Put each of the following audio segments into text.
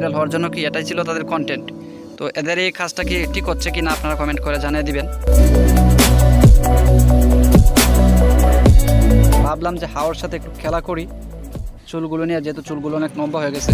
Viral হওয়ার জন্য কি এটাই ছিল তাদের কন্টেন্ট তো এদের এই কাজটা কি ঠিক হচ্ছে কি না আপনারা কমেন্ট করে জানিয়ে দিবেন। ভাবলাম যে হাওয়ার সাথে একটু খেলা করি। চুলগুলো নিয়ে, যেহেতু চুলগুলো অনেক লম্বা হয়ে গেছে।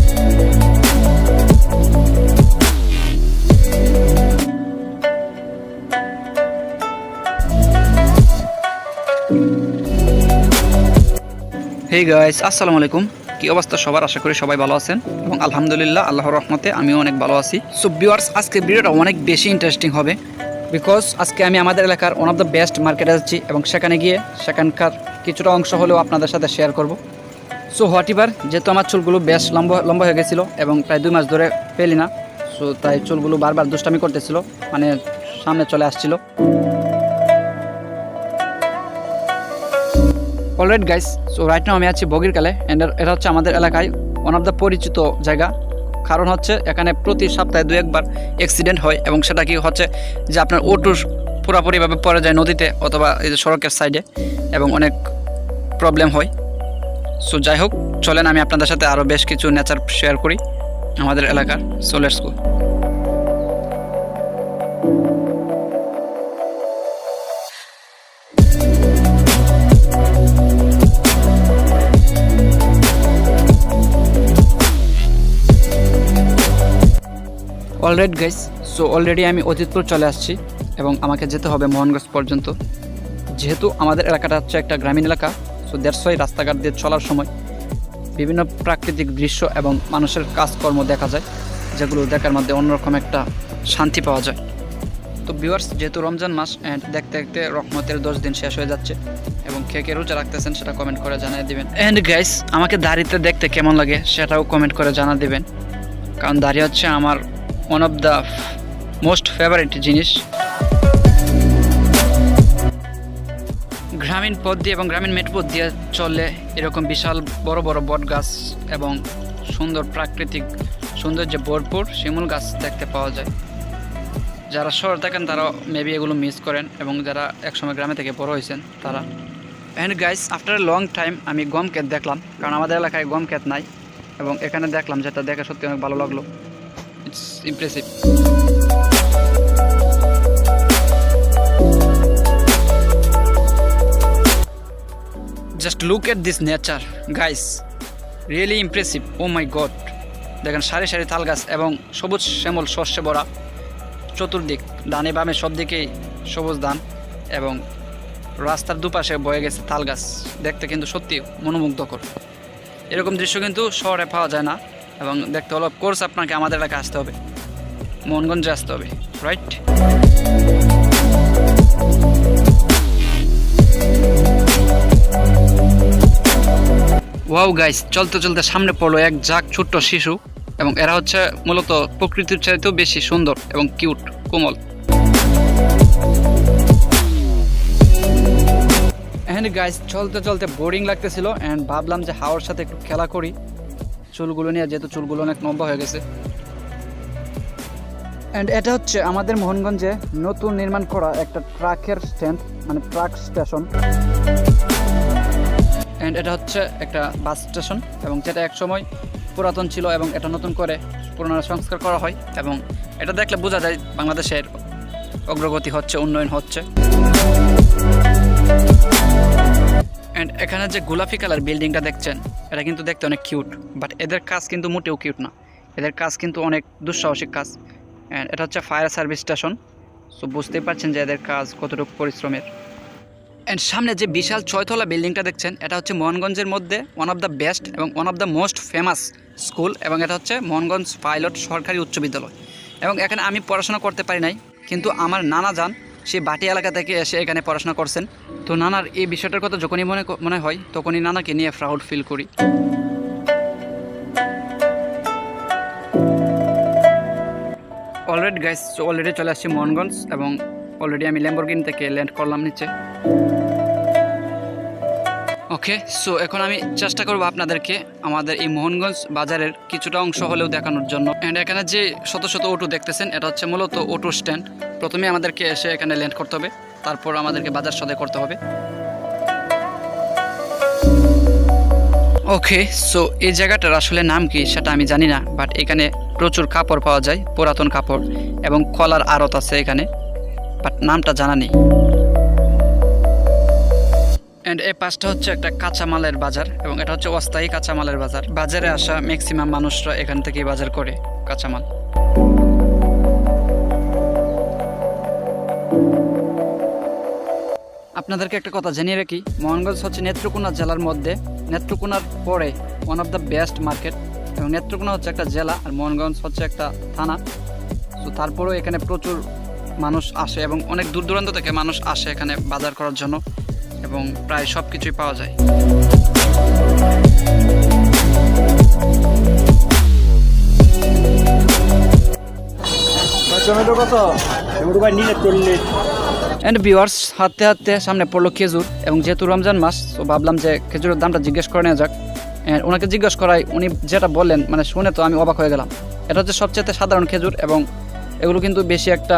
হেই গাইস আসসালামু আলাইকুম। কি অবস্থা সবার? আশা করি সবাই ভালো আছেন এবং আলহামদুলিল্লাহ, আল্লাহর রহমতে আমিও অনেক ভালো আছি। সো ভিউয়ার্স আজকে ভিডিওটা অনেক বেশি ইন্টারেস্টিং হবে বিকজ আজকে আমি আমাদের এলাকার ওয়ান অফ দ্য বেস্ট মার্কেটে যাচ্ছি এবং সেখানে গিয়ে সেখানকার কিছুটা অংশ হলেও আপনাদের সাথে শেয়ার করব। সো হোয়াট এভার যেহেতু আমার চুলগুলো বেশ লম্বা লম্বা হয়ে গেছিল এবং প্রায় দুই মাস ধরে পেলি না সো তাই চুলগুলো বারবার দুষ্টামি করতেছিল মানে সামনে চলে আসছিল। Alright guys so right now আমি আছি বগিরকালে অ্যান্ড এটা হচ্ছে আমাদের এলাকায় ওয়ান অফ দ্য পরিচিত জায়গা। কারণ হচ্ছে, এখানে প্রতি সপ্তাহে দু একবার অ্যাক্সিডেন্ট হয়, এবং সেটা কি হচ্ছে যে আপনার ওটুর পুরোপুরিভাবে পড়ে যায় নদীতে অথবা এই যে সড়কের সাইডে এবং অনেক প্রবলেম হয়। সো যাই হোক, চলেন আমি আপনাদের সাথে আরও বেশ কিছু নেচার শেয়ার করি আমাদের এলাকার। সোলের school already guys, so already আমি অজিতপুর চলে আসছি এবং আমাকে যেতে হবে মোহনগঞ্জ পর্যন্ত। যেহেতু আমাদের এলাকাটা হচ্ছে একটা গ্রামীণ এলাকা, সো দেড়শোই রাস্তাঘাট দিয়ে চলার সময় বিভিন্ন প্রাকৃতিক দৃশ্য এবং মানুষের কাজকর্ম দেখা যায়, যেগুলো দেখার মধ্যে অন্যরকম একটা শান্তি পাওয়া যায়। তো ভিউয়ার্স যেহেতু রমজান মাস অ্যান্ড দেখতে দেখতে রকমতের দশ দিন শেষ হয়ে যাচ্ছে, এবং কে কে রোজা রাখতেছেন সেটা কমেন্ট করে জানিয়ে দিবেন। অ্যান্ড গাইস আমাকে দাড়িতে দেখতে কেমন লাগে সেটাও কমেন্ট করে জানা দিবেন, কারণ দাড়ি হচ্ছে আমার one of the most favourite জিনিস। গ্রামীণ পথ দিয়ে এবং গ্রামীণ মেট পথ দিয়ে চললে এরকম বিশাল বড় বড় বট গাছ এবং সুন্দর প্রাকৃতিক সৌন্দর্যে ভরপুর শিমুল গাছ দেখতে পাওয়া যায়। যারা শহর থাকেন, তারা মেবি এগুলো মিস করেন এবং যারা একসময় গ্রামে থেকে বড় হয়েছেন, তারা। And guys after long time আমি গম ক্ষেত দেখলাম, কারণ আমাদের এলাকায় গম ক্ষেত নাই এবং এখানে দেখলাম যেটা দেখে সত্যি অনেক ভালো লাগল। It's impressive just look at this nature guys really impressive oh my god দেখেন, সারি সারি তাল গাছ এবং সবুজ শ্যামল শস্যে ভরা চতুর্দিক ডানে বামে সব দিকেই সবুজ ধান এবং রাস্তার দুপাশে বয়ে গেছে তাল গাছ। দেখতে কিন্তু সত্যি মনোমুগ্ধকর। এরকম দৃশ্য কিন্তু শহরে পাওয়া যায় না। এবং দেখতে হলো কোর্স আপনাকে আমাদের এলাকায় আসতে হবে। মোহনগঞ্জে আসতে হবে রাইট ওয়াও গাইস চলতে চলতে সামনে পড়ল এক জাক ছোট্ট শিশু এবং এরা হচ্ছে মূলত প্রকৃতির চাইতেও বেশি সুন্দর এবং কিউট কোমল। অ্যান্ড গাইস চলতে চলতে বোরিং লাগতেছিল অ্যান্ড ভাবলাম যে হাওয়ার সাথে একটু খেলা করি। চুলগুলো নিয়ে যেহেতু চুলগুলো অনেক লম্বা হয়ে গেছে। অ্যান্ড এটা হচ্ছে আমাদের মোহনগঞ্জে নতুন নির্মাণ করা একটা ট্রাকের স্ট্যান্ড মানে ট্রাক স্টেশন। অ্যান্ড এটা হচ্ছে একটা বাস স্টেশন এবং যেটা একসময় পুরাতন ছিল এবং এটা নতুন করে পুনরায় সংস্কার করা হয় এবং এটা দেখলে বোঝা যায় বাংলাদেশের অগ্রগতি হচ্ছে উন্নয়ন হচ্ছে। অ্যান্ড এখানে যে গোলাপি কালার বিল্ডিংটা দেখছেন, এটা কিন্তু দেখতে অনেক কিউট বাট এদের কাজ কিন্তু মোটেও কিউট না। এদের কাজ কিন্তু অনেক দুঃসাহসিক কাজ। অ্যান্ড এটা হচ্ছে ফায়ার সার্ভিস স্টেশন সো বুঝতেই পারছেন যে এদের কাজ কতটুকু পরিশ্রমের। অ্যান্ড সামনে যে বিশাল ছয়তলা বিল্ডিংটা দেখছেন, এটা হচ্ছে মোহনগঞ্জের মধ্যে ওয়ান অফ দ্য বেস্ট এবং one of the most famous school এবং এটা হচ্ছে মোহনগঞ্জ পাইলট সরকারি উচ্চ বিদ্যালয়। এবং এখানে আমি পড়াশোনা করতে পারি নাই, কিন্তু আমার নানা যান সে বাটি এলাকা থেকে এসে এখানে পড়াশোনা করছেন। তো নানার এই বিষয়টার কথা যখনই মনে মনে হয়, তখনই নানাকে নিয়ে প্রাউড ফিল করি। অলরেডি গাইস অলরেডি চলে আসছি মোহনগঞ্জ এবং অলরেডি আমি ল্যাম্বরগিন থেকে ল্যান্ড করলাম নিচে। ওকে সো এখন আমি চেষ্টা করব আপনাদেরকে আমাদের এই মোহনগঞ্জ বাজারের কিছুটা অংশ হলেও দেখানোর জন্য। অ্যান্ড এখানে যে শত শত অটো দেখতেছেন, এটা হচ্ছে মূলত অটো স্ট্যান্ড প্রথমে আমাদেরকে এসে এখানে ল্যান্ড করতে হবে। তারপর আমাদেরকে বাজার সদাই করতে হবে। ওকে সো এই জায়গাটার আসলে নাম কি সেটা আমি জানি না বাট এখানে প্রচুর কাপড় পাওয়া যায়, পুরাতন কাপড় এবং কলার আড়ত আছে এখানে বাট নামটা জানা নেই। অ্যান্ড এই পাশটা হচ্ছে একটা কাঁচামালের বাজার এবং এটা হচ্ছে অস্থায়ী কাঁচামালের বাজার। বাজারে আসা ম্যাক্সিমাম মানুষরা এখান থেকেই বাজার করে কাঁচামাল। আপনাদেরকে একটা কথা জানিয়ে রাখি। মোহনগঞ্জ হচ্ছে নেত্রকোনা জেলার মধ্যে। নেত্রকোনার পরে one of the best market এবং নেত্রকোনা হচ্ছে একটা জেলা আর মোহনগঞ্জ হচ্ছে একটা থানা। তো তারপরেও এখানে প্রচুর মানুষ আসে এবং অনেক দূর দূরান্ত থেকে মানুষ আসে এখানে বাজার করার জন্য। এবং প্রায় সব কিছুই পাওয়া যায়। টমেটো কত? টমেটো ভাই নিলে চল্লিশ। অ্যান্ড ভিউয়ার্স হাঁটতে হাঁটতে সামনে পড়ল খেজুর এবং যেহেতু রমজান মাস, তো ভাবলাম যে খেজুরের দামটা জিজ্ঞেস করে নেওয়া যাক। And ওনাকে জিজ্ঞেস করায় উনি যেটা বললেন মানে শুনে তো আমি অবাক হয়ে গেলাম। এটা হচ্ছে সবচেয়ে সাধারণ খেজুর এবং এগুলো কিন্তু বেশি একটা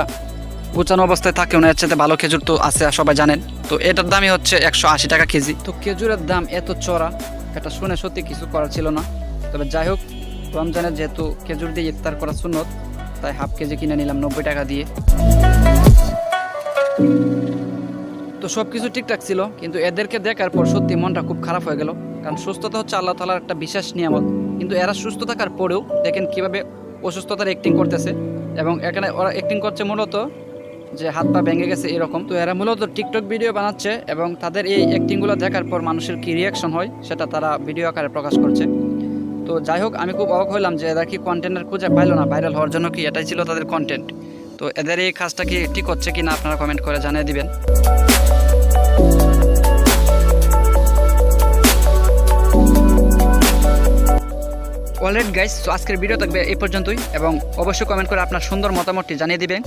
গোছানো অবস্থায় থাকে এর চাইতে ভালো খেজুর তো আছে সবাই জানেন। তো এটার দামই হচ্ছে একশো আশি টাকা কেজি। তো খেজুরের দাম এত চড়া, এটা শুনে সত্যি কিছু করার ছিল না। তবে যাই হোক রমজানের যেহেতু খেজুর দিয়ে ইফতার করা সুন্নত, তাই হাফ কেজি কিনে নিলাম নব্বই টাকা দিয়ে। তো সব কিছু ঠিকঠাক ছিল, কিন্তু এদেরকে দেখার পর সত্যি মনটা খুব খারাপ হয়ে গেল। কারণ সুস্থতা হচ্ছে আল্লাহ তালার একটা বিশেষ নিয়ামত। কিন্তু এরা সুস্থ থাকার পরেও দেখেন কীভাবে অসুস্থতার অ্যাক্টিং করতেছে। এবং এখানে ওরা অ্যাক্টিং করছে মূলত যে হাত পা ভেঙে গেছে এরকম। তো এরা মূলত টিকটক ভিডিও বানাচ্ছে এবং তাদের এই অ্যাক্টিংগুলো দেখার পর মানুষের কী রিয়াকশন হয় সেটা তারা ভিডিও আকারে প্রকাশ করছে। তো যাই হোক, আমি খুব অবাক হইলাম যে এরা কি কন্টেন্টের খুঁজে পাইলো না ভাইরাল হওয়ার জন্য কি এটাই ছিল তাদের কন্টেন্ট তো এদের এই কাজটা কি ঠিক হচ্ছে কি না আপনারা কমেন্ট করে জানিয়ে দিবেন। অলরেড গাইস তো আজকের ভিডিও থাকবে এই পর্যন্তই এবং অবশ্যই কমেন্ট করে আপনার সুন্দর মতামতটি জানিয়ে দিবেন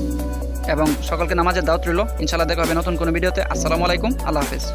এবং সকলকে নামাজের দাওয়াত রইল। ইনশাল্লাহ দেখা হবে নতুন কোনো ভিডিওতে আসসালামু আলাইকুম, আল্লাহ হাফিজ।